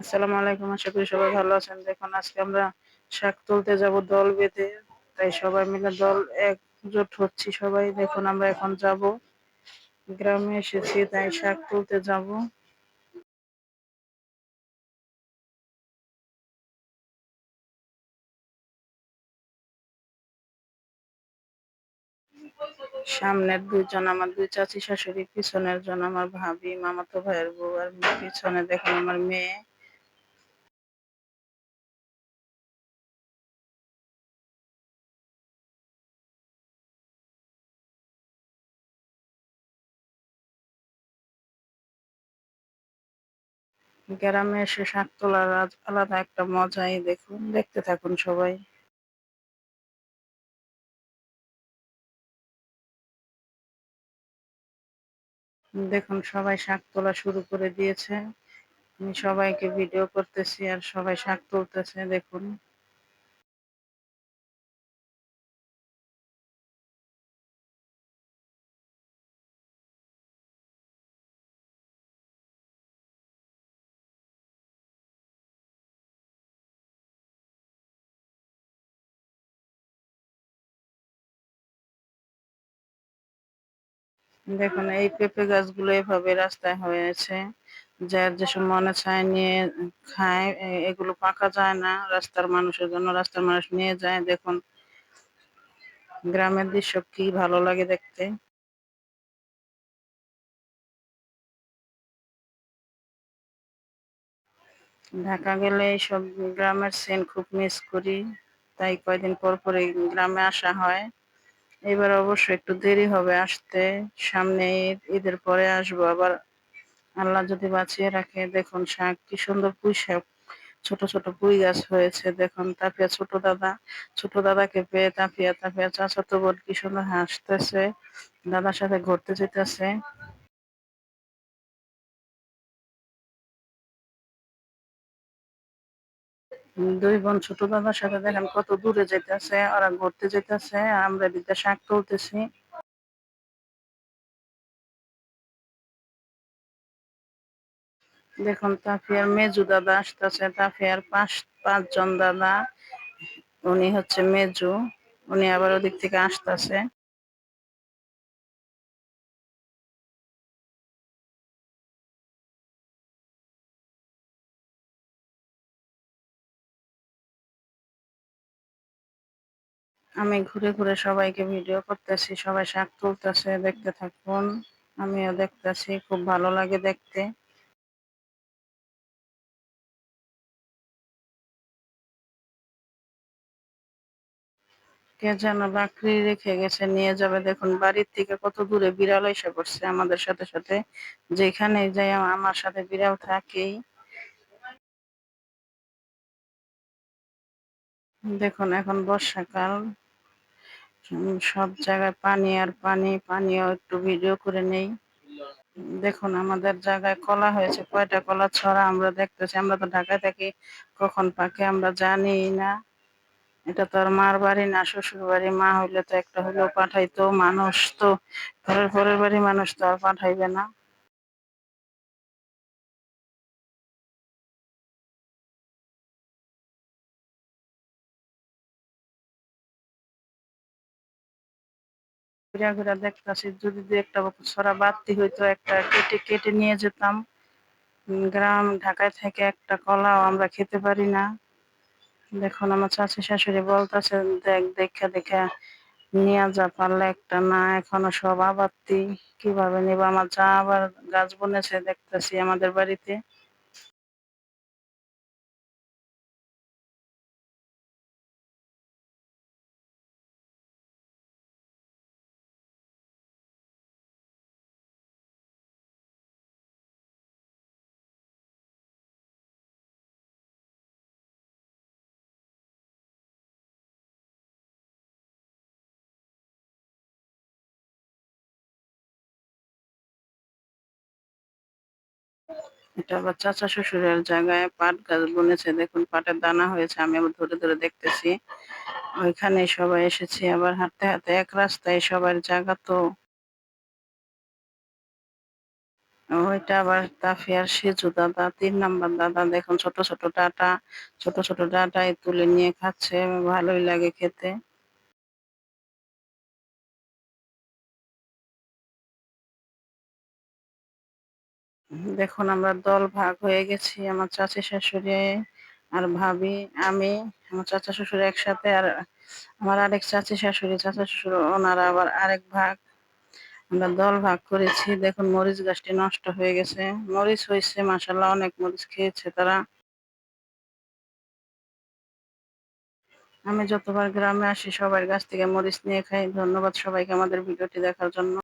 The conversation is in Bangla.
আসসালামু আলাইকুম, আশা করি সবাই ভালো আছেন। দেখুন, আজকে আমরা শাক তুলতে যাব দল বেঁধে। তাই সবাই মিলে দল একজোট হচ্ছি সবাই। দেখুন, আমরা এখন যাব। গ্রামে এসেছি, তাই শাক তুলতে যাব। সামনের দুইজন আমার দুই চাচি শাশুড়ি, পিছনের জন আমার ভাবি, মামাতো ভাইয়ের বউ আর পিছনে দেখুন আমার মেয়ে। গ্রামে এসে শাক তোলার আলাদা একটা মজাই দেখুন। দেখতে থাকুন সবাই। দেখুন, সবাই শাক তোলা শুরু করে দিয়েছে। আমি সবাইকে ভিডিও করতেছি আর সবাই শাক তুলতেছে, দেখুন। দেখুন, এই পেঁপে গাছগুলো এভাবে রাস্তায় হয়েছে। যার যেসব মনে চায় নিয়ে খায় এগুলো পাকা যায় না। রাস্তার মানুষের জন্য রাস্তার মানুষ নিয়ে যায়। দেখুন, গ্রামের দৃশ্য কি ভালো লাগে দেখতে। ঢাকা গেলে এইসব গ্রামের সিন খুব মিস করি। তাই কয়দিন পর পর গ্রামে আসা হয়। এবার অবশ্য একটু দেরি হবে আসতে সামনে ঈদ ঈদের পরে আসব, আবার আল্লাহ যদি বাঁচিয়ে রাখে, দেখুন শাক কি সুন্দর পুঁই শাক, ছোট ছোট পুঁই গাছ হয়েছে, দেখুন তাপিয়া ছোট দাদা, ছোট দাদাকে পেয়ে তাপিয়া তাপিয়া চাচাতো বোন কি সুন্দর হাসতেছে, দাদার সাথে ঘুরতে যেতেছে। দুই বোন ছোট দাদার সাথে দেখেন কত দূরে যেতেছে ওরা ঘুরতে যেতেছে আমরা এদিকে শাক তুলতেছি। দেখুন, তাফিয়ার মেজু দাদা আসতেছে। তাফিয়ার পাঁচ, পাঁচজন দাদা, উনি হচ্ছে মেজু, উনি আবার ওদিক থেকে আসতেছে। আমি ঘুরে ঘুরে সবাইকে ভিডিও করতেছি, সবাই শাক তুলতেছে, দেখতে থাকুন। আমিও দেখতেছি, খুব ভালো লাগে দেখতে। কে যেন বাকরি রেখে গেছে, নিয়ে যাবে। দেখুন, বাড়ির থেকে কত দূরে বিড়াল এসে পড়ছে আমাদের সাথে সাথে। যেখানে যাই, আমার সাথে বিড়াল থাকেই। দেখুন, এখন বর্ষাকাল। সব জায়গায় পানি আর পানি, পানিও একটু ভিডিও করে নেই। দেখুন, আমাদের জায়গায় কলা হয়েছে, কয়টা কলা ছড়া আমরা দেখতেছি। আমরা তো ঢাকায় থাকি, কখন পাকে আমরা জানি না। এটা তো আর মার বাড়ি না, শ্বশুর বাড়ি, মা হইলে তো একটা হলেও পাঠাইতো মানুষ তো। ঘরের পরের বাড়ি মানুষ তো আর পাঠাইবে না। ঘুরা ঘুরা দেখতেছি, যদি দু একটা ছড়া বাড়তি হইতো, একটা কেটে কেটে নিয়ে যেতাম। গ্রাম ঢাকায় থেকে একটা কলাও আমরা খেতে পারি না। দেখুন, আমার চাচি শাশুড়ি বলতেছে দেখ, দেখা দেখা, নিয়ে যা, পারলে একটা না, এখনও সব আবাত্তি কীভাবে নিব? আমার যা আবার গাছ বনেছে, দেখতেছি আমাদের বাড়িতে। এটা আবার চাচা শ্বশুরের জায়গায় পাট গাছ বনেছে। দেখুন, পাটের দানা হয়েছে, আমি আবার ধরে ধরে দেখতেছি। ওইখানে সবাই এসেছি, আবার হাঁটতে হাঁটতে এক রাস্তায় সবার জায়গা তো। ওইটা আবার তাফিয়ার সেজু দাদা, তিন নাম্বার দাদা। দেখুন, ছোট ছোট ডাটা, ছোট ছোট ডাটায় তুলে নিয়ে খাচ্ছে, ভালোই লাগে খেতে। দেখুন, আমরা দল ভাগ হয়ে গেছি, আমার চাচি শাশুড়ি আর ভাবি, আমি, আমার চাচা শ্বশুর একসাথে আর আমার আরেক চাচি শাশুড়ি, চাচা শ্বশুর ওনারা আবার আরেক ভাগ। আমরা দল ভাগ করেছি, দেখুন, মরিচ গাছটি নষ্ট হয়ে গেছে, মরিচ হয়েছে মাসাল্লাহ অনেক মরিচ খেয়েছে তারা। আমি যতবার গ্রামে আসি, সবার গাছ থেকে মরিচ নিয়ে খাই। ধন্যবাদ সবাইকে আমাদের ভিডিওটি দেখার জন্য।